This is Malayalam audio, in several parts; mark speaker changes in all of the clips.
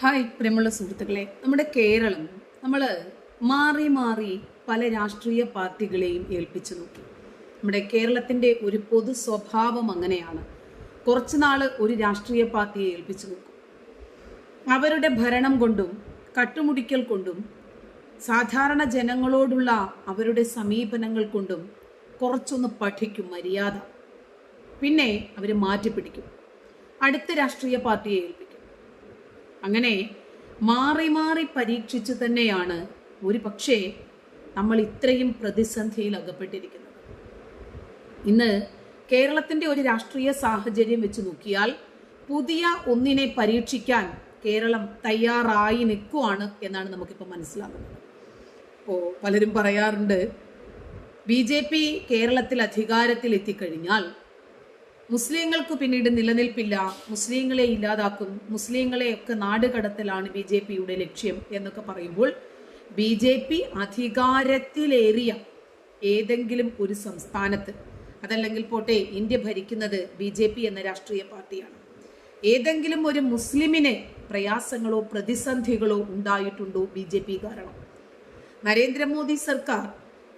Speaker 1: ഹായ് പ്രിയമുള്ള സുഹൃത്തുക്കളെ നമ്മുടെ കേരളം നമ്മൾ മാറി മാറി പല രാഷ്ട്രീയ പാർട്ടികളെയും ഏൽപ്പിച്ചു നോക്കി. നമ്മുടെ കേരളത്തിന്റെ ഒരു പൊതു സ്വഭാവം അങ്ങനെയാണ്. കുറച്ച് നാൾ ഒരു രാഷ്ട്രീയ പാർട്ടിയെ ഏൽപ്പിച്ചു നോക്കും. അവരുടെ ഭരണം കൊണ്ടും കട്ടുമുടിക്കൽ കൊണ്ടും സാധാരണ ജനങ്ങളോടുള്ള അവരുടെ സമീപനങ്ങൾ കൊണ്ടും കുറച്ചൊന്ന് പഠിക്കും മര്യാദ. പിന്നെ അവർ മാറ്റിപ്പിടിക്കും. അടുത്ത രാഷ്ട്രീയ പാർട്ടിയെ ഏൽപ്പിക്കും. അങ്ങനെ മാറി മാറി പരീക്ഷിച്ച് തന്നെയാണ് ഒരു പക്ഷേ നമ്മൾ ഇത്രയും പ്രതിസന്ധിയിൽ അകപ്പെട്ടിരിക്കുന്നത്. ഇന്ന് കേരളത്തിന്റെ ഒരു രാഷ്ട്രീയ സാഹചര്യം വെച്ച് നോക്കിയാൽ പുതിയ ഒന്നിനെ പരീക്ഷിക്കാൻ കേരളം തയ്യാറായി നിൽക്കുവാണ് എന്നാണ് നമുക്കിപ്പോൾ മനസ്സിലാകുന്നത്. ഇപ്പോൾ പലരും പറയാറുണ്ട് ബി ജെ പി കേരളത്തിൽ അധികാരത്തിൽ എത്തിക്കഴിഞ്ഞാൽ മുസ്ലിങ്ങൾക്ക് പിന്നീട് നിലനിൽപ്പില്ല മുസ്ലിങ്ങളെ ഇല്ലാതാക്കും മുസ്ലിങ്ങളെയൊക്കെ നാട് കടത്തലാണ് ബി ജെ പിയുടെ ലക്ഷ്യം എന്നൊക്കെ പറയുമ്പോൾ ബി ജെ പി അധികാരത്തിലേറിയ ഏതെങ്കിലും ഒരു സംസ്ഥാനത്ത് അതല്ലെങ്കിൽ പോട്ടെ ഇന്ത്യ ഭരിക്കുന്നത് ബി ജെ പി എന്ന രാഷ്ട്രീയ പാർട്ടിയാണ്. ഏതെങ്കിലും ഒരു മുസ്ലിമിനെ പ്രയാസങ്ങളോ പ്രതിസന്ധികളോ ഉണ്ടായിട്ടുണ്ടോ ബി ജെ പി കാരണം? നരേന്ദ്രമോദി സർക്കാർ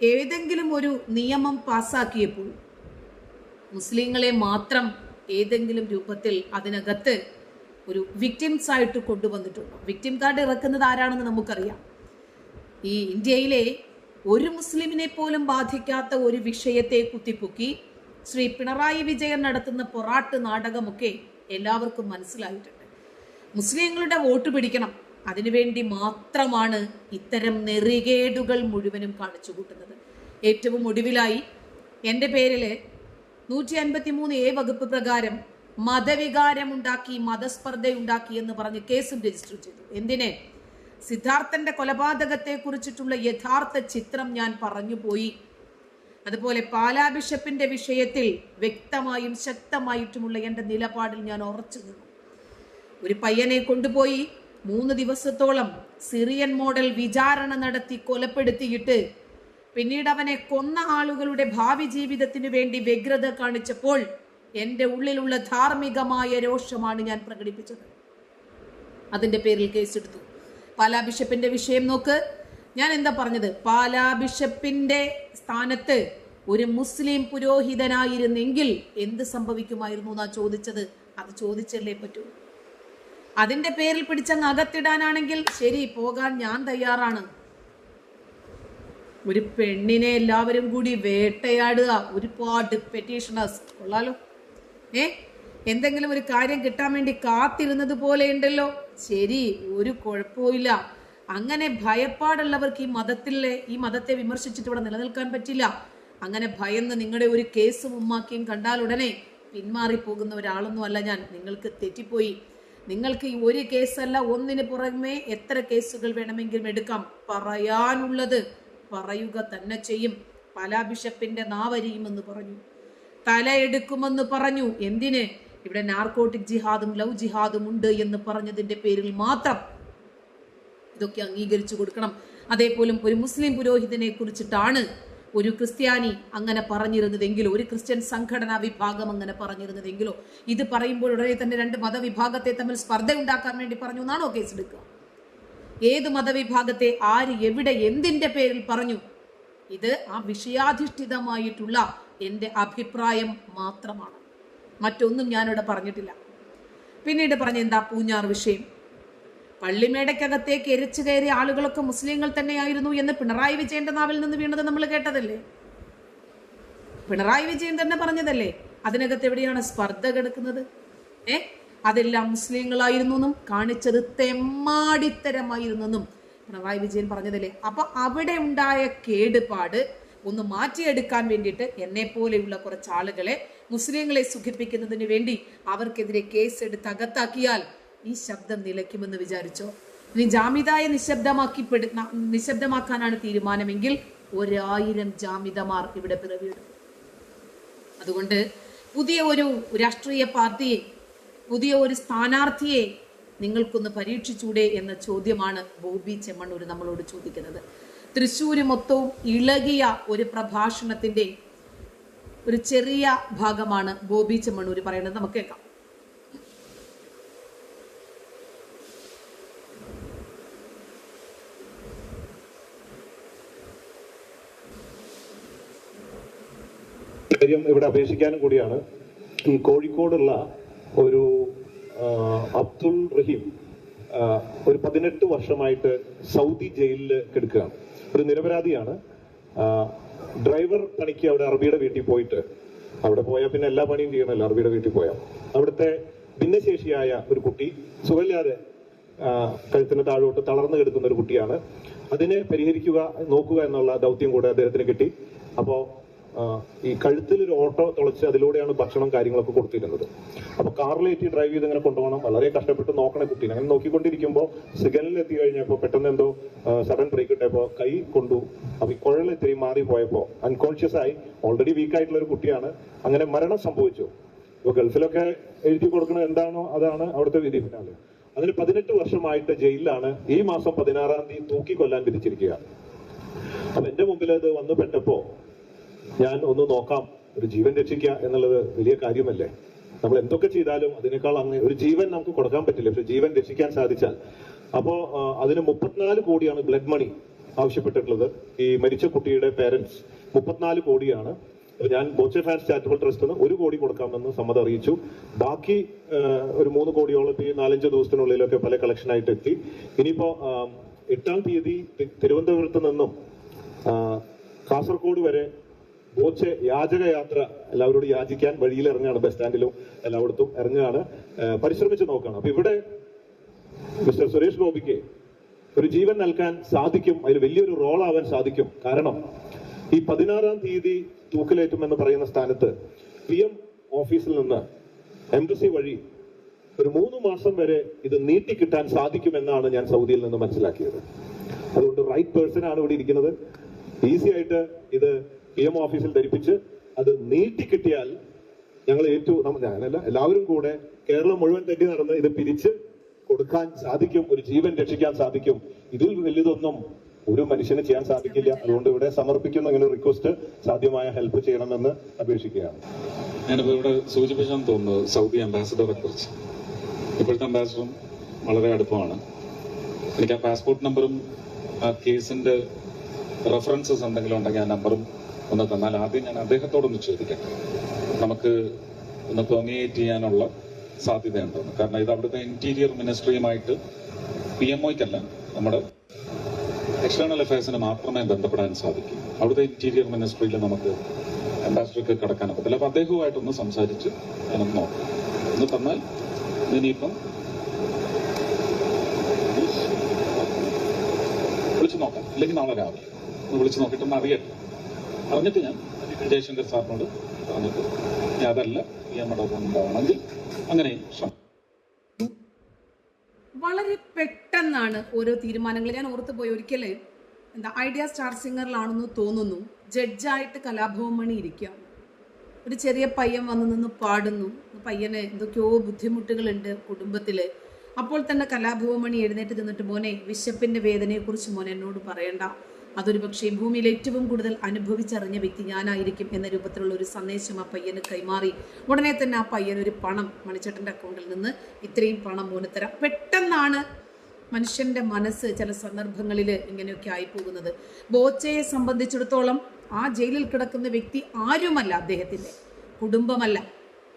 Speaker 1: ഏതെങ്കിലും ഒരു നിയമം പാസാക്കിയപ്പോൾ മുസ്ലിങ്ങളെ മാത്രം ഏതെങ്കിലും രൂപത്തിൽ അതിനകത്ത് ഒരു വിക്ടിംസ് ആയിട്ട് കൊണ്ടുവന്നിട്ടുണ്ട്. വിക്ടിം കാർഡ് ഇറക്കുന്നത് ആരാണെന്ന് നമുക്കറിയാം. ഈ ഇന്ത്യയിലെ ഒരു മുസ്ലിമിനെ പോലും ബാധിക്കാത്ത ഒരു വിഷയത്തെ കുത്തിപ്പൊക്കി ശ്രീ പിണറായി വിജയൻ നടത്തുന്ന പൊറാട്ട് നാടകമൊക്കെ എല്ലാവർക്കും മനസ്സിലായിട്ടുണ്ട്. മുസ്ലിങ്ങളുടെ വോട്ട് പിടിക്കണം. അതിനുവേണ്ടി മാത്രമാണ് ഇത്തരം നെറികേടുകൾ മുഴുവനും കാണിച്ചു കൂട്ടുന്നത് ഏറ്റവും ഒടുവിലായി എന്റെ പേരിൽ നൂറ്റി അൻപത്തി മൂന്ന് എ വകുപ്പ് പ്രകാരം മതവികാരമുണ്ടാക്കി മതസ്പർദ്ധയുണ്ടാക്കി എന്ന് പറഞ്ഞ് കേസും രജിസ്റ്റർ ചെയ്തു. എന്തിനെ? സിദ്ധാർത്ഥന്റെ കൊലപാതകത്തെ കുറിച്ചിട്ടുള്ള യഥാർത്ഥ ചിത്രം ഞാൻ പറഞ്ഞു പോയി അതുപോലെ പാലാ ബിഷപ്പിന്റെ വിഷയത്തിൽ വ്യക്തമായും ശക്തമായിട്ടുമുള്ള എന്റെ നിലപാടിൽ ഞാൻ ഉറച്ചു നിന്നു. ഒരു പയ്യനെ കൊണ്ടുപോയി മൂന്ന് ദിവസത്തോളം സിറിയൻ മോഡൽ വിചാരണ നടത്തി കൊലപ്പെടുത്തിയിട്ട് പിന്നീട് അവനെ കൊന്ന ആളുകളുടെ ഭാവി ജീവിതത്തിനു വേണ്ടി വ്യഗ്രത കാണിച്ചപ്പോൾ എന്റെ ഉള്ളിലുള്ള ധാർമ്മികമായ രോഷമാണ് ഞാൻ പ്രകടിപ്പിച്ചത്. അതിന്റെ പേരിൽ കേസെടുത്തു. പാലാ ബിഷപ്പിന്റെ വിഷയം നോക്ക്. ഞാൻ എന്താ പറഞ്ഞത്? പാലാ ബിഷപ്പിന്റെ സ്ഥാനത്ത് ഒരു മുസ്ലിം പുരോഹിതനായിരുന്നെങ്കിൽ എന്ത് സംഭവിക്കുമായിരുന്നു എന്നാ ചോദിച്ചത്? അത് ചോദിച്ചല്ലേ പറ്റൂ. അതിന്റെ പേരിൽ പിടിച്ചങ്ങ് അകത്തിടാനാണെങ്കിൽ ശരി പോകാൻ ഞാൻ തയ്യാറാണ്. ഒരു പെണ്ണിനെ എല്ലാവരും കൂടി വേട്ടയാടുക. ഒരുപാട് പെറ്റീഷണേഴ്സ് കൊള്ളാലോ. ഏ? എന്തെങ്കിലും ഒരു കാര്യം കിട്ടാൻ വേണ്ടി കാത്തിരുന്നത് പോലെ ഉണ്ടല്ലോ. ശരി ഒരു കുഴപ്പമില്ല അങ്ങനെ ഭയപ്പാടുള്ളവർക്ക് ഈ മതത്തിലെ ഈ മതത്തെ വിമർശിച്ചിട്ട് ഇവിടെ നിലനിൽക്കാൻ പറ്റില്ല. അങ്ങനെ ഭയന്ന് നിങ്ങളുടെ ഒരു കേസ് ഉമ്മാക്കിയും കണ്ടാൽ ഉടനെ പിന്മാറി പോകുന്ന ഒരാളൊന്നും അല്ല ഞാൻ. നിങ്ങൾക്ക് തെറ്റിപ്പോയി. നിങ്ങൾക്ക് ഈ ഒരു കേസല്ല ഒന്നിന് പുറമേ എത്ര കേസുകൾ വേണമെങ്കിലും എടുക്കാം. പറയാനുള്ളത് പറയുക തന്നെ ചെയ്യും. പല ബിഷപ്പിന്റെ നാവരിയുമെന്ന് പറഞ്ഞു. തലയെടുക്കുമെന്ന് പറഞ്ഞു. എന്തിന്? ഇവിടെ നാർക്കോട്ടിക് ജിഹാദും ലവ് ജിഹാദും ഉണ്ട് എന്ന് പറഞ്ഞതിന്റെ പേരിൽ മാത്രം ഇതൊക്കെ അംഗീകരിച്ചു കൊടുക്കണം. അതേപോലും ഒരു മുസ്ലിം പുരോഹിതനെ കുറിച്ചിട്ടാണ് ഒരു ക്രിസ്ത്യാനി അങ്ങനെ പറഞ്ഞിരുന്നതെങ്കിലോ ഒരു ക്രിസ്ത്യൻ സംഘടനാ വിഭാഗം അങ്ങനെ പറഞ്ഞിരുന്നതെങ്കിലോ. ഇത് പറയുമ്പോൾ ഉടനെ തന്നെ രണ്ട് മതവിഭാഗത്തെ തമ്മിൽ സ്പർദ്ധ ഉണ്ടാക്കാൻ വേണ്ടി പറഞ്ഞു എന്നാണോ കേസെടുക്കുക ഏത് മതവിഭാഗത്തെ ആര് എവിടെ എന്തിന്റെ പേരിൽ പറഞ്ഞു? ഇത് ആ വിഷയാധിഷ്ഠിതമായിട്ടുള്ള എന്റെ അഭിപ്രായം മാത്രമാണ്. മറ്റൊന്നും ഞാനിവിടെ പറഞ്ഞിട്ടില്ല. പിന്നീട് പറഞ്ഞ എന്താ പൂഞ്ഞാർ വിഷയം? പള്ളിമേടയ്ക്കകത്തേക്ക് എരിച്ചു കയറിയ ആളുകളൊക്കെ മുസ്ലിങ്ങൾ തന്നെയായിരുന്നു എന്ന് പിണറായി വിജയന്റെ നാവിൽ നിന്ന് വീണത് നമ്മൾ കേട്ടതല്ലേ? പിണറായി വിജയൻ തന്നെ പറഞ്ഞതല്ലേ? അതിനകത്ത് എവിടെയാണ് സ്പർദ്ധ കിടക്കുന്നത്? ഏ? അതെല്ലാം മുസ്ലിങ്ങളായിരുന്നു എന്നും കാണിച്ചത് തെമ്മാടിത്തരമായിരുന്നു എന്നും പിണറായി വിജയൻ പറഞ്ഞതല്ലേ? അപ്പൊ അവിടെ ഉണ്ടായ കേടുപാട് ഒന്ന് മാറ്റിയെടുക്കാൻ വേണ്ടിയിട്ട് എന്നെ പോലെയുള്ള കുറച്ച് ആളുകളെ മുസ്ലിങ്ങളെ സുഖിപ്പിക്കുന്നതിന് വേണ്ടി അവർക്കെതിരെ കേസ് എടുത്ത് അകത്താക്കിയാൽ ഈ ശബ്ദം നിലയ്ക്കുമെന്ന് വിചാരിച്ചോ? ഇനി ജാമിതായെ നിശബ്ദമാക്കി നിശബ്ദമാക്കാനാണ് തീരുമാനമെങ്കിൽ ഒരായിരം ജാമിതമാർ ഇവിടെ പിറവിയിടും അതുകൊണ്ട് പുതിയ ഒരു രാഷ്ട്രീയ പാർട്ടിയെ പുതിയ ഒരു സ്ഥാനാർത്ഥിയെ നിങ്ങൾക്കൊന്ന് പരീക്ഷിച്ചൂടെ എന്ന ചോദ്യമാണ് ബോബി ചെമ്മണ്ണൂർ നമ്മളോട് ചോദിക്കുന്നത്. തൃശ്ശൂര് മൊത്തവും ഇളകിയ ഒരു പ്രഭാഷണത്തിന്റെ ഒരു ചെറിയ ഭാഗമാണ് ബോബി ചെമ്മണ്ണൂർ പറയുന്നത്. നമുക്ക് കേൾക്കാം.
Speaker 2: ഇവിടെ അപേക്ഷിക്കാനും കൂടിയാണ്. ഈ കോഴിക്കോടുള്ള ഒരു അബ്ദുൾ റഹീം ഒരു പതിനെട്ട് വർഷമായിട്ട് സൗദി ജയിലിൽ കിടക്കുകയാണ്. ഒരു നിരപരാധിയാണ്. ഡ്രൈവർ പണിക്ക് അവിടെ അറബിയുടെ വീട്ടിൽ പോയിട്ട് അവിടെ പോയാൽ പിന്നെ എല്ലാ പണിയും ചെയ്യണമല്ലോ അറബിയുടെ വീട്ടിൽ പോയാൽ അവിടുത്തെ ഭിന്നശേഷിയായ ഒരു കുട്ടി സുഖമില്ലാതെ കഴുത്തിന് താഴോട്ട് തളർന്നു കിടക്കുന്ന ഒരു കുട്ടിയാണ്. അതിനെ പരിഹരിക്കുക നോക്കുക എന്നുള്ള ദൗത്യം കൂടെ അദ്ദേഹത്തിന് കിട്ടി. അപ്പോ ആ, ഈ കഴുത്തിൽ ഒരു ഓട്ടോ തുളച്ച് അതിലൂടെയാണ് ഭക്ഷണം കാര്യങ്ങളൊക്കെ കൊടുത്തിരുന്നത്. അപ്പോൾ കാറിലേറ്റി ഡ്രൈവ് ചെയ്ത് ഇങ്ങനെ കൊണ്ടുപോകണം. വളരെ കഷ്ടപ്പെട്ട് നോക്കണേ കുട്ടീനെ. അങ്ങനെ നോക്കിക്കൊണ്ടിരിക്കുമ്പോൾ സിഗ്നലിൽ എത്തി കഴിഞ്ഞപ്പോൾ പെട്ടെന്ന് എന്തോ സഡൻ ബ്രേക്ക് ഇട്ടപ്പോൾ കൈ കൊണ്ടു. അപ്പൊ ഈ കുഴൽ മാറി പോയപ്പോ അൺകോൺഷ്യസ് ആയി. ഓൾറെഡി വീക്ക് ആയിട്ടുള്ള ഒരു കുട്ടിയാണ്. അങ്ങനെ മരണം സംഭവിച്ചു. ഇപ്പൊ ഗൾഫിലൊക്കെ എഴുതി കൊടുക്കുന്നത് എന്താണോ അതാണ് അവിടുത്തെ വിധി പിന്നാലെ. അതിന് പതിനെട്ട് വർഷമായിട്ട് ജയിലിലാണ് ഈ മാസം പതിനാറാം തീയതി തൂക്കി കൊല്ലാൻ വിധിച്ചിരിക്കുക. അപ്പൊ എന്റെ മുമ്പിൽ അത് വന്നു പെട്ടപ്പോ ഞാൻ ഒന്ന് നോക്കാം. ഒരു ജീവൻ രക്ഷിക്കുക എന്നുള്ളത് വലിയ കാര്യമല്ലേ? നമ്മൾ എന്തൊക്കെ ചെയ്താലും അതിനേക്കാൾ അങ്ങ് ഒരു ജീവൻ നമുക്ക് കൊടുക്കാൻ പറ്റില്ല. പക്ഷെ ജീവൻ രക്ഷിക്കാൻ സാധിച്ചാൽ. അപ്പോ അതിന് മുപ്പത്തിനാല് കോടിയാണ് ബ്ലഡ് മണി ആവശ്യപ്പെട്ടിട്ടുള്ളത്. ഈ മരിച്ച കുട്ടിയുടെ പേരൻസ് മുപ്പത്തിനാല് കോടിയാണ്. ഞാൻ ബോച്ചെ ഫാൻസ് ചാരിറ്റബിൾ ട്രസ്റ്റിന് ഒരു കോടി കൊടുക്കാമെന്ന് സമ്മതം അറിയിച്ചു. ബാക്കി ഒരു മൂന്ന് കോടിയോളം ഈ നാലഞ്ച് ദിവസത്തിനുള്ളിലൊക്കെ പല കളക്ഷനായിട്ട് എത്തി. ഇനിയിപ്പോ എട്ടാം തീയതി തിരുവനന്തപുരത്ത് നിന്നും കാസർഗോഡ് വരെ ബോച്ചെ യാചക യാത്ര എല്ലാവരോടും യാചിക്കാൻ വഴിയിൽ ഇറങ്ങുകയാണ് ബസ് സ്റ്റാൻഡിലും എല്ലായിടത്തും ഇറങ്ങുകയാണ്. പരിശ്രമിച്ച് നോക്കണം അപ്പൊ ഇവിടെ മിസ്റ്റർ സുരേഷ് ഗോപിക്ക് ഒരു ജീവൻ നൽകാൻ സാധിക്കും അതിൽ വലിയൊരു റോൾ ആവാൻ സാധിക്കും. കാരണം ഈ പതിനാറാം തീയതി തൂക്കിലേറ്റും എന്ന് പറയുന്ന സ്ഥാനത്ത് പി എം ഓഫീസിൽ നിന്ന് എംബസി വഴി ഒരു മൂന്ന് മാസം വരെ ഇത് നീട്ടിക്കിട്ടാൻ സാധിക്കുമെന്നാണ് ഞാൻ സൗദിയിൽ നിന്ന് മനസ്സിലാക്കിയത്. അതുകൊണ്ട് റൈറ്റ് പേഴ്സൺ ആണ് ഇവിടെ ഇരിക്കുന്നത്. ഈസി ആയിട്ട് ഇത് എം ഓഫീസിൽ ധരിപ്പിച്ച് അത് നീട്ടിക്കിട്ടിയാൽ ഞങ്ങൾ ഏറ്റവും ഞാനല്ല എല്ലാവരും കൂടെ കേരളം മുഴുവൻ തെറ്റി നടന്ന് ഇത് പിരിച്ച് കൊടുക്കാൻ സാധിക്കും ഒരു ജീവൻ രക്ഷിക്കാൻ സാധിക്കും. ഇതിൽ വലുതൊന്നും ഒരു മനുഷ്യന് ചെയ്യാൻ സാധിക്കില്ല. അതുകൊണ്ട് ഇവിടെ സമർപ്പിക്കുന്ന. ഇങ്ങനെ റിക്വസ്റ്റ് സാധ്യമായ ഹെൽപ്പ് ചെയ്യണമെന്ന് അപേക്ഷിക്കുകയാണ്.
Speaker 3: ഞാനിപ്പോ ഇവിടെ സൂചിപ്പിച്ചാൽ തോന്നുന്നത് സൗദി അംബാസിഡറെ കുറിച്ച്. ഇപ്പോഴത്തെ അംബാസിഡറും വളരെ അടുപ്പമാണ്. എനിക്ക് ആ പാസ്പോർട്ട് നമ്പറും ആ കേസിന്റെ റെഫറൻസസ് എന്തെങ്കിലും ഉണ്ടെങ്കിൽ ആ നമ്പറും ഒന്ന് തന്നാൽ ആദ്യം ഞാൻ അദ്ദേഹത്തോടൊന്ന് ചോദിക്കട്ടെ. നമുക്ക് ഒന്ന് പെർമിയേറ്റ് ചെയ്യാനുള്ള സാധ്യതയുണ്ടെന്ന് കാരണം ഇത് അവിടുത്തെ ഇന്റീരിയർ മിനിസ്ട്രിയുമായിട്ട് പി എം ഒയ്ക്കല്ല നമ്മുടെ എക്സ്റ്റേണൽ അഫയേഴ്സിന് മാത്രമേ ബന്ധപ്പെടാൻ സാധിക്കൂ. അവിടുത്തെ ഇന്റീരിയർ മിനിസ്ട്രിയിൽ നമുക്ക് അംബാസിഡർക്ക് കിടക്കാൻ പറ്റില്ല അപ്പൊ അദ്ദേഹവുമായിട്ടൊന്ന് സംസാരിച്ച് ഞാനൊന്ന് നോക്കാം. ഒന്ന് തന്നാൽ ഇനിയിപ്പം വിളിച്ചു നോക്കാം. ഇല്ലെങ്കിൽ നാളെ രാവിലെ. ഒന്ന് വിളിച്ചു നോക്കിയിട്ടൊന്ന് അറിയട്ടെ. അറിഞ്ഞിട്ട് ഞാൻ ജയശങ്കർ സാറിനോട് പറഞ്ഞിട്ട് അതല്ല നമ്മുടെ ഉണ്ടാവണമെങ്കിൽ അങ്ങനെ
Speaker 1: വളരെ പെട്ടെന്നാണ് ഓരോ തീരുമാനങ്ങൾ. ഞാൻ ഓർത്തു പോയി ഒരിക്കലേ എന്താ ഐഡിയ സ്റ്റാർ സിംഗറിലാണെന്ന് തോന്നുന്നു. ജഡ്ജായിട്ട് കലാഭവം മണി ഇരിക്കുകയാണ് ഒരു ചെറിയ പയ്യൻ വന്നു നിന്ന് പാടുന്നു. പയ്യന് എന്തൊക്കെയോ ബുദ്ധിമുട്ടുകളുണ്ട് കുടുംബത്തിൽ അപ്പോൾ തന്നെ കലാഭവമണി എഴുന്നേറ്റ് നിന്നിട്ട് മോനെ വിശപ്പിന്റെ വേദനയെക്കുറിച്ച് മോനെ എന്നോട് പറയണ്ട. അതൊരു പക്ഷേ ഭൂമിയിൽ ഏറ്റവും കൂടുതൽ അനുഭവിച്ചറിഞ്ഞ വ്യക്തി ഞാനായിരിക്കും എന്ന രൂപത്തിലുള്ള ഒരു സന്ദേശം ആ പയ്യന് കൈമാറി. ഉടനെ തന്നെ ആ പയ്യൻ ഒരു പണം മണിച്ചേട്ടന്റെ അക്കൗണ്ടിൽ നിന്ന് ഇത്രയും പണം മോന് തരാം പെട്ടെന്നാണ് മനുഷ്യന്റെ മനസ്സ് ചില സന്ദർഭങ്ങളിൽ ഇങ്ങനെയൊക്കെ ആയി പോകുന്നത് ബോച്ചയെ സംബന്ധിച്ചിടത്തോളം ആ ജയിലിൽ കിടക്കുന്ന വ്യക്തി ആരുമല്ല അദ്ദേഹത്തിന്റെ. കുടുംബമല്ല.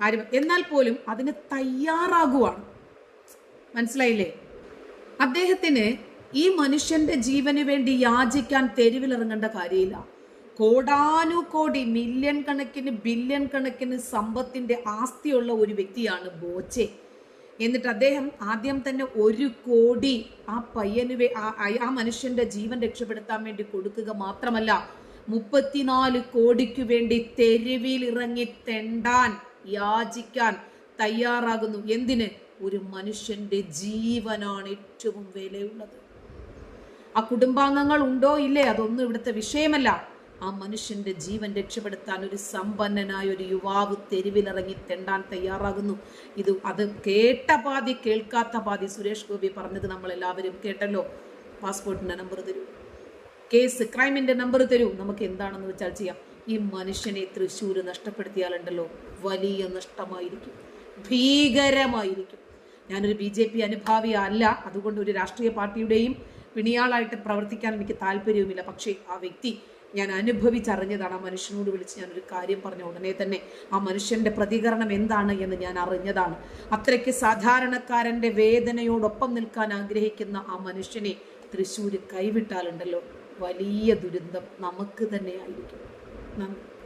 Speaker 1: ആരും. എന്നാൽ പോലും അതിന് തയ്യാറാകുവാണ്. മനസ്സിലായില്ലേ? അദ്ദേഹത്തിന് ഈ മനുഷ്യന്റെ ജീവന് വേണ്ടി യാചിക്കാൻ തെരുവിലിറങ്ങേണ്ട കാര്യമില്ല. കോടാനുകോടി മില്യൺ കണക്കിന് ബില്യൺ കണക്കിന് സമ്പത്തിന്റെ ആസ്തിയുള്ള ഒരു വ്യക്തിയാണ് ബോച്ചെ. എന്നിട്ട് അദ്ദേഹം ആദ്യം തന്നെ ഒരു കോടി ആ പയ്യന് ആ മനുഷ്യന്റെ ജീവൻ രക്ഷപ്പെടുത്താൻ വേണ്ടി കൊടുക്കുക മാത്രമല്ല മുപ്പത്തിനാല് കോടിക്ക് വേണ്ടി തെരുവിൽ ഇറങ്ങി തെണ്ടാൻ യാചിക്കാൻ തയ്യാറാകുന്നു. എന്തിന്? ഒരു മനുഷ്യന്റെ ജീവനാണ് ഏറ്റവും വിലയുള്ളത്. ആ കുടുംബാംഗങ്ങൾ ഉണ്ടോ ഇല്ലേ? അതൊന്നും ഇവിടുത്തെ വിഷയമല്ല. ആ മനുഷ്യന്റെ ജീവൻ രക്ഷപ്പെടുത്താൻ ഒരു സമ്പന്നനായ ഒരു യുവാവ് തെരുവിലിറങ്ങി തെണ്ടാൻ തയ്യാറാകുന്നു. ഇത് അത് കേട്ട പാതി കേൾക്കാത്ത പാതി. സുരേഷ് ഗോപി പറഞ്ഞത് നമ്മൾ എല്ലാവരും കേട്ടല്ലോ. പാസ്പോർട്ടിന്റെ നമ്പർ തരൂ. കേസ് ക്രൈമിന്റെ നമ്പർ തരൂ. നമുക്ക് എന്താണെന്ന് വെച്ചാൽ ചെയ്യാം. ഈ മനുഷ്യനെ തൃശ്ശൂർ നഷ്ടപ്പെടുത്തിയാലുണ്ടല്ലോ. വലിയ നഷ്ടമായിരിക്കും. ഭീകരമായിരിക്കും. ഞാനൊരു ബി ജെ പി അനുഭാവിയല്ല. അതുകൊണ്ട് ഒരു രാഷ്ട്രീയ പാർട്ടിയുടെയും പിണിയാളായിട്ട് പ്രവർത്തിക്കാൻ എനിക്ക് താല്പര്യവുമില്ല. പക്ഷേ ആ വ്യക്തി ഞാൻ അനുഭവിച്ചറിഞ്ഞതാണ്. ആ മനുഷ്യനോട് വിളിച്ച് ഒരു കാര്യം പറഞ്ഞ ഉടനെ തന്നെ ആ മനുഷ്യന്റെ പ്രതികരണം എന്താണ് എന്ന് ഞാൻ അറിഞ്ഞതാണ്. അത്രയ്ക്ക് സാധാരണക്കാരന്റെ വേദനയോടൊപ്പം നിൽക്കാൻ ആഗ്രഹിക്കുന്ന ആ മനുഷ്യനെ തൃശ്ശൂര് കൈവിട്ടാലുണ്ടല്ലോ. വലിയ ദുരന്തം നമുക്ക് തന്നെയായിരിക്കും നന്ദി.